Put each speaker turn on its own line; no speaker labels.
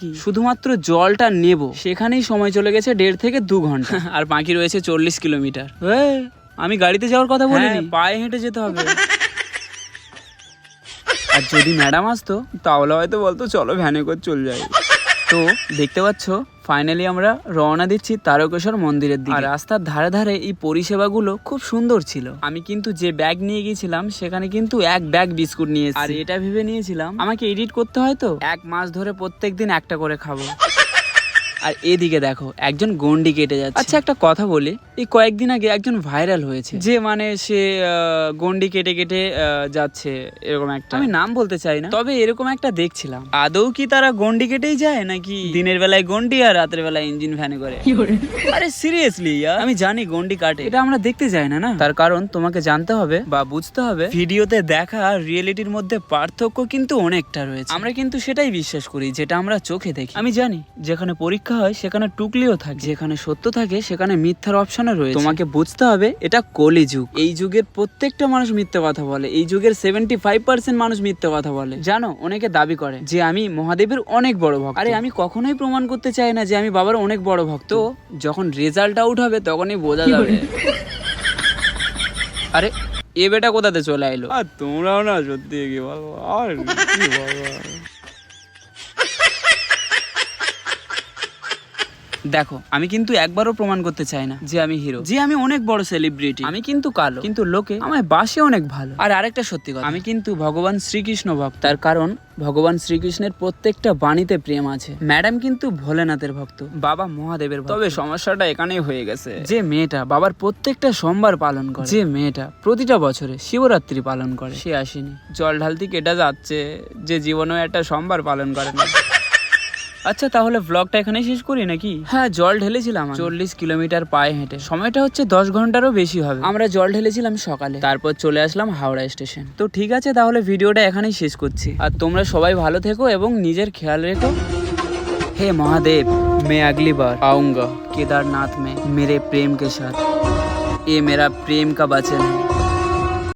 কি? শুধুমাত্র জলটা নেব। সেখানেই সময় চলে গেছে দেড় থেকে দু ঘণ্টা। আর বাকি রয়েছে চল্লিশ কিলোমিটার। আমি গাড়িতে যাওয়ার কথা বলিনি? পায়ে হেঁটে যেতে হবে। আর যদি ম্যাডাম আসতো তাহলে হয়তো বলতো চলো ভ্যানে করে চলে যাই। তো দেখতে পাচ্ছ ফাইনালি আমরা রওনা দিচ্ছি তারকেশ্বর মন্দিরের দিকে। আর রাস্তার ধারে ধারে এই পরিষেবাগুলো খুব সুন্দর ছিল। আমি কিন্তু যে ব্যাগ নিয়ে গিয়েছিলাম সেখানে কিন্তু এক ব্যাগ বিস্কুট নিয়েছি আর এটা ভেবে নিয়েছিলাম আমাকে এডিট করতে হয় তো? এক মাস ধরে প্রত্যেকদিন একটা করে খাব। আর এদিকে দেখো একজন গন্ডি কেটে যাচ্ছে। আচ্ছা একটা কথা বলি এই কয়েকদিন আগে একজন ভাইরাল হয়েছে। যে মানে সে গন্ডি কেটে কেটে যাচ্ছে এরকম একটা। আমি নাম বলতে চাই না। তবে এরকম একটা দেখছিলাম। আদৌ কি তারা গন্ডি কেটেই যায় নাকি দিনের বেলায় গন্ডি আর রাতের বেলায় ইঞ্জিন ভ্যানে করে? আরে সিরিয়াসলি আমি জানি গন্ডি কাটে। এটা আমরা দেখতে যাই না না? তার কারণ তোমাকে জানতে হবে বা বুঝতে হবে ভিডিওতে দেখা রিয়েলিটির মধ্যে পার্থক্য কিন্তু অনেকটা রয়েছে। আমরা কিন্তু সেটাই বিশ্বাস করি যেটা আমরা চোখে দেখি। আমি জানি যেখানে পরীক্ষা হয় সেখানে টুকলিও থাকে। যেখানে সত্য থাকে সেখানে মিথ্যার অপশনও রয়েছে। তোমাকে বুঝতে হবে এটা কলি যুগ। এই যুগের প্রত্যেকটা মানুষ মিথ্যে কথা বলে। এই যুগের সেভেন্টি ফাইভ পার্সেন্ট মানুষ মিথ্যে কথা বলে। জানো অনেকে দাবি করে যে আমি মহাদেবের অনেক বড় ভক্ত। আরে আমি কখনোই প্রমাণ করতে চাই না যে আমি বাবার অনেক বড় ভক্ত। যখন রেজাল্ট আউট হবে তখনই বোঝা যাবে। আরে এ বেটা কোথাতে চলে আইলো? আর তোমরাও না সত্যি কি বলব? আর কি বলব? দেখো আমি কিন্তু একবারও প্রমাণ করতে চাই না যে আমি হিরো যে আমি অনেক বড় সেলিব্রিটি আমি কিন্তু কালো কিন্তু লোকে আমায় বাসে অনেক ভালো। আর আরেকটা সত্যি কথা আমি কিন্তু ভগবান শ্রীকৃষ্ণ ভক্ত। তার কারণ ভগবান শ্রীকৃষ্ণের প্রত্যেকটা বাণীতে প্রেম আছে। ম্যাডাম কিন্তু ভোলেনাথের ভক্ত বাবা মহাদেবের তবে সমস্যাটা এখানেই হয়ে গেছে। যে মেয়েটা বাবার প্রত্যেকটা সোমবার পালন করে যে মেয়েটা প্রতিটা বছরে শিবরাত্রি পালন করে। সে আসেনি। জল ঢালতি কেটে যাচ্ছে যে জীবনেও একটা সোমবার পালন করে না। আচ্ছা তাহলে ব্লগটা এখানেই শেষ করি নাকি হ্যাঁ জল ঢেলেছিলাম চল্লিশ কিলোমিটার পায়ে হেঁটে সময়টা হচ্ছে দশ ঘন্টারও বেশি হবে আমরা জল ঢেলেছিলাম সকালে তারপর চলে আসলাম হাওড়া স্টেশন তো ঠিক আছে তাহলে ভিডিওটা এখানেই শেষ করছি আর তোমরা সবাই ভালো থেকো এবং নিজের খেয়াল রেখো हे महादेव मैं अगली बार आऊंगा केदारनाथ में मेरे प्रेम के साथ ये मेरा प्रेम का वचन है